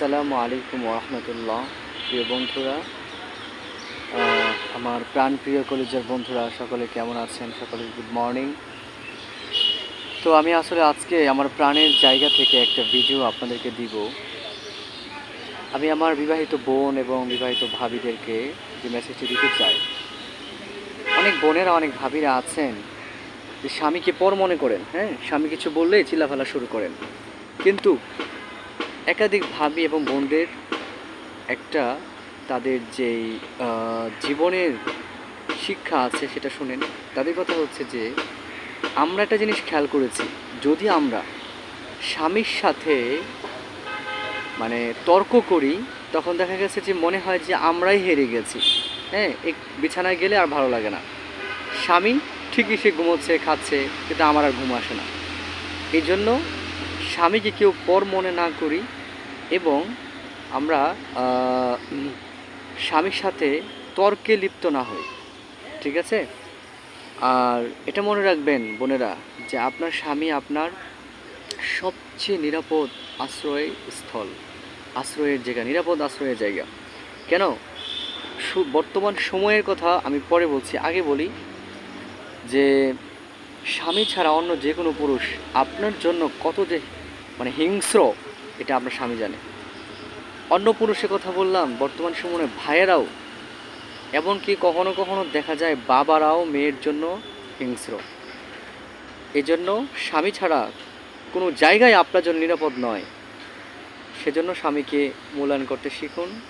আসসালামু আলাইকুম রহমতুল্লাহ। প্রিয় বন্ধুরা আমার প্রাণপ্রিয় কলেজের বন্ধুরা, সকলে কেমন আছেন? সকলে গুড মর্নিং। তো আমি আসলে আজকে আমার প্রাণের জায়গা থেকে একটা ভিডিও আপনাদেরকে দিব। আমি আমার বিবাহিত বোন এবং বিবাহিত ভাবিদেরকে যে মেসেজটি দিতে চাই। অনেক বোনেরা, অনেক ভাবিরা আছেন যে স্বামীকে পর মনে করেন হ্যাঁ? স্বামী কিছু বললেই চিল্লাফালা শুরু করেন। কিন্তু একাধিক ভাবি এবং বোনদের একটা তাদের যেই জীবনের শিক্ষা আছে সেটা শুনেন। তাদের কথা হচ্ছে যে, আমরা একটা জিনিস খেয়াল করেছি, যদি আমরা স্বামীর সাথে মানে তর্ক করি, তখন দেখা গেছে যে মনে হয় যে আমরাই হেরে গেছি। হ্যাঁ এক বিছানায় গেলে আর ভালো লাগে না। স্বামী ঠিকই সে ঘুমোচ্ছে, খাচ্ছে, কিন্তু আমার আর ঘুম আসে না। এই জন্য স্বামীকে কেউ পর মনে না করি এবং আমরা স্বামীর সাথে তর্কে লিপ্ত না হই। ঠিক আছে? আর এটা মনে রাখবেন বোনেরা যে আপনার স্বামী আপনার সবচেয়ে নিরাপদ আশ্রয় স্থল, আশ্রয়ের জায়গা, নিরাপদ আশ্রয়ের জায়গা। কেন? বর্তমান সময়ের কথা আমি পরে বলছি। আগে বলি যে স্বামী ছাড়া অন্য যে কোনো পুরুষ আপনার জন্য কত যে মানে হিংস্র, এটা আপনার স্বামী জানে। অন্য পুরুষের কথা বললাম, বর্তমান সময়ে ভাইয়েরাও, এমনকি কখনো কখনো দেখা যায় বাবারাও মেয়ের জন্য হিংস্র। এজন্য স্বামী ছাড়া কোনো জায়গায় আপনার জন্য নিরাপদ নয়। সেজন্য স্বামীকে মূল্যায়ন করতে শিখুন।